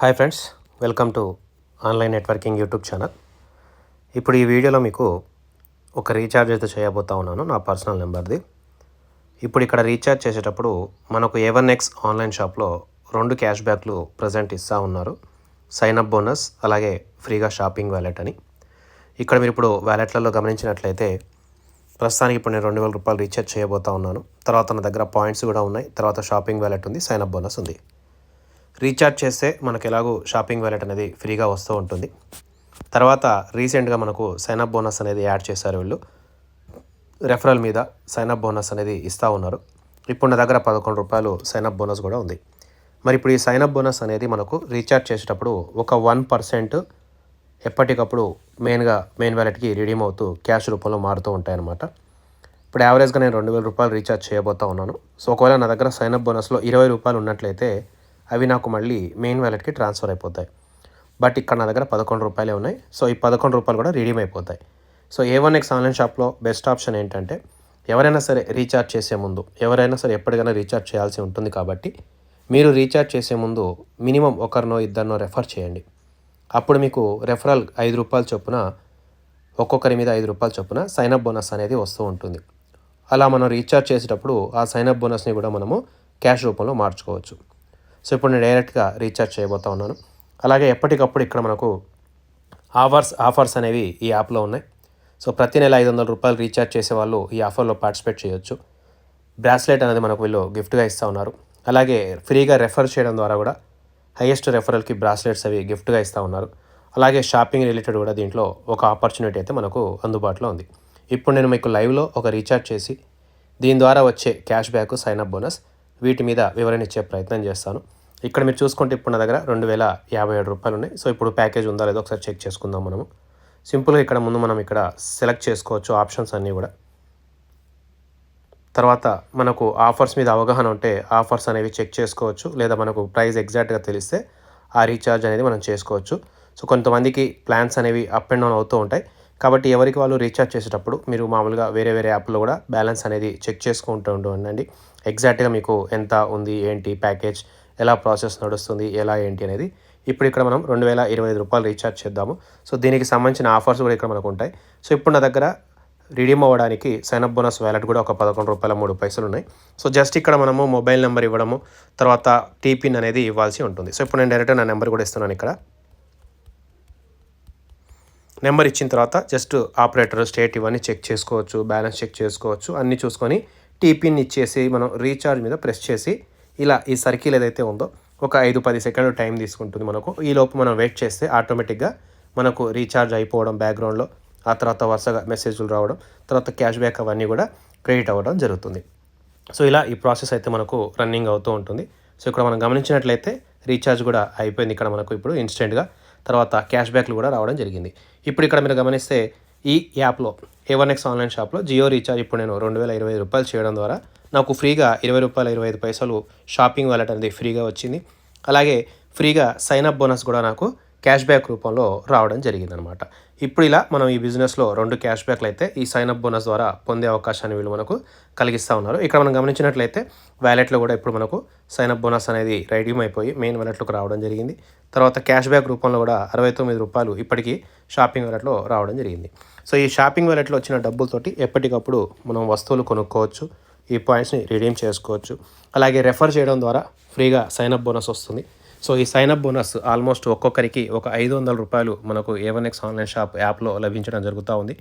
Hi friends welcome to online networking YouTube channel. ఇప్పుడు ఈ వీడియోలో మీకు ఒక రీఛార్జ్ అయితే చేయబోతా ఉన్నాను నా పర్సనల్ నెంబర్ది. ఇప్పుడు ఇక్కడ రీఛార్జ్ చేసేటప్పుడు మనకు ఏవన్ ఎక్స్ ఆన్లైన్ షాప్లో రెండు క్యాష్ బ్యాక్లు ప్రజెంట్ ఇస్తూ ఉన్నారు. సైన్ అప్ బోనస్ అలాగే ఫ్రీగా షాపింగ్ వ్యాలెట్ అని. ఇక్కడ మీరు ఇప్పుడు వ్యాలెట్లలో గమనించినట్లయితే ప్రస్తుతానికి ఇప్పుడు నేను రెండు వేల రూపాయలు రీఛార్జ్ చేయబోతా ఉన్నాను. తర్వాత నా దగ్గర పాయింట్స్ కూడా ఉన్నాయి తర్వాత షాపింగ్ వ్యాలెట్ ఉంది సైన్ అప్ బోనస్ ఉంది. రీఛార్జ్ చేస్తే మనకు ఎలాగో షాపింగ్ వ్యాలెట్ అనేది ఫ్రీగా వస్తూ ఉంటుంది. తర్వాత రీసెంట్గా మనకు సైనప్ బోనస్ అనేది యాడ్ చేశారు వీళ్ళు. రెఫరల్ మీద సైనప్ బోనస్ అనేది ఇస్తూ ఉన్నారు. ఇప్పుడు నా దగ్గర పదకొండు రూపాయలు సైనప్ బోనస్ కూడా ఉంది. మరి ఇప్పుడు ఈ సైనప్ బోనస్ అనేది మనకు రీఛార్జ్ చేసేటప్పుడు ఒక వన్ పర్సెంట్ ఎప్పటికప్పుడు మెయిన్గా మెయిన్ వ్యాలెట్కి రిడీమ్ అవుతూ క్యాష్ రూపంలో మారుతూ ఉంటాయన్నమాట. ఇప్పుడు యావరేజ్గా నేను రెండు వేల రూపాయలు రీఛార్జ్ చేయబోతా ఉన్నాను. సో ఒకవేళ నా దగ్గర సైనప్ బోనస్లో ఇరవై రూపాయలు ఉన్నట్లయితే అవి నాకు మళ్ళీ మెయిన్ వ్యాలెట్కి ట్రాన్స్ఫర్ అయిపోతాయి. బట్ ఇక్కడ నా దగ్గర పదకొండు రూపాయలే ఉన్నాయి. సో ఈ పదకొండు రూపాయలు కూడా రిడీమ్ అయిపోతాయి. So A one X online షాప్లో బెస్ట్ ఆప్షన్ ఏంటంటే ఎవరైనా సరే రీఛార్జ్ చేసే ముందు ఎవరైనా సరే ఎప్పటికైనా రీఛార్జ్ చేయాల్సి ఉంటుంది కాబట్టి మీరు రీఛార్జ్ చేసే ముందు మినిమం ఒకరినో ఇద్దరినో రెఫర్ చేయండి. అప్పుడు మీకు రెఫరల్ ఐదు రూపాయల చొప్పున ఒక్కొక్కరి మీద ఐదు రూపాయల చొప్పున సైనప్ బోనస్ అనేది వస్తూ ఉంటుంది. అలా మనం రీఛార్జ్ చేసేటప్పుడు ఆ సైనప్ బోనస్ని కూడా మనము క్యాష్ రూపంలో మార్చుకోవచ్చు. సో ఇప్పుడు నేను డైరెక్ట్గా రీఛార్జ్ చేయబోతా ఉన్నాను. అలాగే ఎప్పటికప్పుడు ఇక్కడ మనకు ఆఫర్స్ ఆఫర్స్ అనేవి ఈ యాప్లో ఉన్నాయి. సో ప్రతి నెల ఐదు వందల రూపాయలు రీఛార్జ్ చేసే వాళ్ళు ఈ ఆఫర్లో పార్టిసిపేట్ చేయొచ్చు. బ్రాస్లెట్ అనేది మనకు వీళ్ళు గిఫ్ట్గా ఇస్తూ ఉన్నారు. అలాగే ఫ్రీగా రెఫర్ చేయడం ద్వారా కూడా హైయెస్ట్ రెఫరల్కి బ్రాస్లెట్స్ అవి గిఫ్ట్గా ఇస్తూ ఉన్నారు. అలాగే షాపింగ్ రిలేటెడ్ కూడా దీంట్లో ఒక ఆపర్చునిటీ అయితే మనకు అందుబాటులో ఉంది. ఇప్పుడు నేను మీకు లైవ్లో ఒక రీఛార్జ్ చేసి దీని ద్వారా వచ్చే cash back sign up bonus వీటి మీద వివరణ ఇచ్చే ప్రయత్నం చేస్తాను. ఇక్కడ మీరు చూసుకుంటే ఇప్పుడు నా దగ్గర రెండు వేల యాభై ఏడు రూపాయలు ఉన్నాయి. సో ఇప్పుడు ప్యాకేజ్ ఉందా లేదో ఒకసారి చెక్ చేసుకుందాం మనము. సింపుల్గా ఇక్కడ ముందు మనం ఇక్కడ సెలెక్ట్ చేసుకోవచ్చు ఆప్షన్స్ అన్నీ కూడా. తర్వాత మనకు ఆఫర్స్ మీద అవగాహన ఉంటే ఆఫర్స్ అనేవి చెక్ చేసుకోవచ్చు. లేదా మనకు ప్రైస్ ఎగ్జాక్ట్గా తెలిస్తే ఆ రీఛార్జ్ అనేది మనం చేసుకోవచ్చు. సో కొంతమందికి ప్లాన్స్ అనేవి అప్ అండ్ డౌన్ అవుతూ ఉంటాయి. కాబట్టి ఎవరికి వాళ్ళు రీఛార్జ్ చేసేటప్పుడు మీరు మామూలుగా వేరే వేరే యాప్లో కూడా బ్యాలెన్స్ అనేది చెక్ చేసుకుంటూ ఉండండి. ఎగ్జాక్ట్గా మీకు ఎంత ఉంది ఏంటి ప్యాకేజ్ ఎలా ప్రాసెస్ నడుస్తుంది ఎలా ఏంటి అనేది ఇప్పుడు ఇక్కడ మనం రెండు వేల ఇరవై ఐదు రూపాయలు రీఛార్జ్ చేద్దాము. సో దీనికి సంబంధించిన ఆఫర్స్ కూడా ఇక్కడ మనకు ఉంటాయి. సో ఇప్పుడు నా దగ్గర రిడీమ్ అవ్వడానికి సైనప్ బోనస్ వ్యాలెట్ కూడా ఒక పదకొండు రూపాయల మూడు పైసలు ఉన్నాయి. సో జస్ట్ ఇక్కడ మనము మొబైల్ నెంబర్ ఇవ్వడము తర్వాత టీపిన్ అనేది ఇవ్వాల్సి ఉంటుంది. సో ఇప్పుడు నేను డైరెక్ట్ నా నెంబర్ కూడా ఇస్తున్నాను ఇక్కడ. నెంబర్ ఇచ్చిన తర్వాత జస్ట్ ఆపరేటర్ స్టేట్ ఇవన్నీ చెక్ చేసుకోవచ్చు బ్యాలెన్స్ చెక్ చేసుకోవచ్చు అన్నీ చూసుకొని టీపిన్ ఇచ్చేసి మనం రీఛార్జ్ మీద ప్రెస్ చేసి ఇలా ఈ సర్కిల్ ఏదైతే ఉందో ఒక ఐదు పది సెకండ్లు టైం తీసుకుంటుంది మనకు. ఈ లోపు మనం వెయిట్ చేస్తే ఆటోమేటిక్గా మనకు రీఛార్జ్ అయిపోవడం బ్యాక్గ్రౌండ్లో ఆ తర్వాత వరుసగా మెసేజ్లు రావడం తర్వాత క్యాష్ బ్యాక్ అవన్నీ కూడా క్రెడిట్ అవ్వడం జరుగుతుంది. సో ఇలా ఈ ప్రాసెస్ అయితే మనకు రన్నింగ్ అవుతూ ఉంటుంది. సో ఇక్కడ మనం గమనించినట్లయితే రీఛార్జ్ కూడా అయిపోయింది. ఇక్కడ మనకు ఇప్పుడు ఇన్స్టెంట్గా తర్వాత క్యాష్ బ్యాక్లు కూడా రావడం జరిగింది. ఇప్పుడు ఇక్కడ మీరు గమనిస్తే ఈ యాప్లో ఏ వన్ ఎక్స్ ఆన్లైన్ షాప్లో జియో రీఛార్జ్ ఇప్పుడు నేను రెండు వేల ఇరవై రూపాయలు చేయడం ద్వారా నాకు ఫ్రీగా ఇరవై రూపాయల ఇరవై ఐదు పైసలు షాపింగ్ వాలెట్ అనేది ఫ్రీగా వచ్చింది. అలాగే ఫ్రీగా సైన్ అప్ బోనస్ కూడా నాకు క్యాష్ బ్యాక్ రూపంలో రావడం జరిగిందనమాట. ఇప్పుడు ఇలా మనం ఈ బిజినెస్లో రెండు క్యాష్ బ్యాక్లు అయితే ఈ సైనప్ బోనస్ ద్వారా పొందే అవకాశాన్ని వీళ్ళు మనకు కలిగిస్తూ ఉన్నారు. ఇక్కడ మనం గమనించినట్లయితే వ్యాలెట్లో కూడా ఇప్పుడు మనకు సైన్ అప్ బోనస్ అనేది రెడీమ్ అయిపోయి మెయిన్ వ్యాలెట్లోకి రావడం జరిగింది. తర్వాత క్యాష్ బ్యాక్ రూపంలో కూడా అరవై తొమ్మిది రూపాయలు ఇప్పటికీ షాపింగ్ వ్యాలెట్లో రావడం జరిగింది. సో ఈ షాపింగ్ వ్యాలెట్లో వచ్చిన డబ్బులతోటి ఎప్పటికప్పుడు మనం వస్తువులు కొనుక్కోవచ్చు ఈ పాయింట్స్ని రిడీమ్ చేసుకోవచ్చు. అలాగే రెఫర్ చేయడం ద్వారా ఫ్రీగా సైనప్ బోనస్ వస్తుంది. సో ఈ సైనప్ బోనస్ ఆల్మోస్ట్ ఒక్కొక్కరికి ఒక ఐదు వందల రూపాయలు మనకు ఏవన్ ఎక్స్ ఆన్లైన్ షాప్ యాప్లో లభించడం జరుగుతూ ఉంది.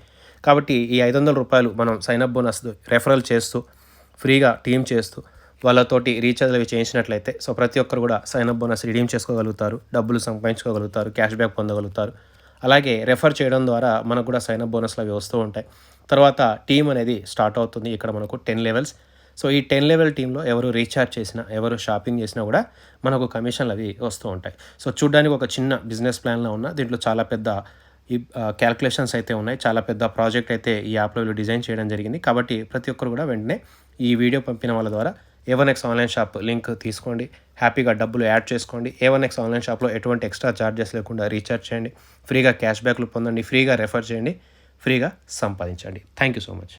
కాబట్టి ఈ ఐదు వందల రూపాయలు మనం సైనప్ బోనస్ రెఫరల్ చేస్తూ ఫ్రీగా టీమ్ చేస్తూ వాళ్ళతోటి రీఛార్జ్ అవి చేయించినట్లయితే సో ప్రతి ఒక్కరు కూడా సైనప్ బోనస్ రిడీమ్ చేసుకోగలుగుతారు. డబ్బులు సంపాదించుకోగలుగుతారు క్యాష్ బ్యాక్ పొందగలుగుతారు. అలాగే రెఫర్ చేయడం ద్వారా మనకు కూడా సైనప్ బోనస్లు అవి వస్తూ ఉంటాయి. తర్వాత టీం అనేది స్టార్ట్ అవుతుంది. ఇక్కడ మనకు టెన్ లెవెల్స్ సో ఈ టెన్ లెవెల్ టీంలో ఎవరు రీఛార్జ్ చేసినా ఎవరు షాపింగ్ చేసినా కూడా మనకు కమిషన్లు అవి వస్తూ ఉంటాయి. సో చూడడానికి ఒక చిన్న బిజినెస్ ప్లాన్లో ఉన్న దీంట్లో చాలా పెద్ద ఈ క్యాల్కులేషన్స్ అయితే ఉన్నాయి. చాలా పెద్ద ప్రాజెక్ట్ అయితే ఈ యాప్లో వీళ్ళు డిజైన్ చేయడం జరిగింది. కాబట్టి ప్రతి ఒక్కరు కూడా వెంటనే ఈ వీడియో పంపిన వాళ్ళ ద్వారా A one X online shop link తీసుకోండి. హ్యాపీగా డబ్బులు యాడ్ చేసుకోండి. ఏవన్ ఎక్స్ ఆన్లైన్ షాప్లో ఎటువంటి ఎక్స్ట్రా ఛార్జెస్ లేకుండా రీఛార్జ్ చేయండి. ఫ్రీగా క్యాష్ బ్యాక్లు పొందండి. ఫ్రీగా రెఫర్ చేయండి. ఫ్రీగా సంపాదించండి. Thank you so much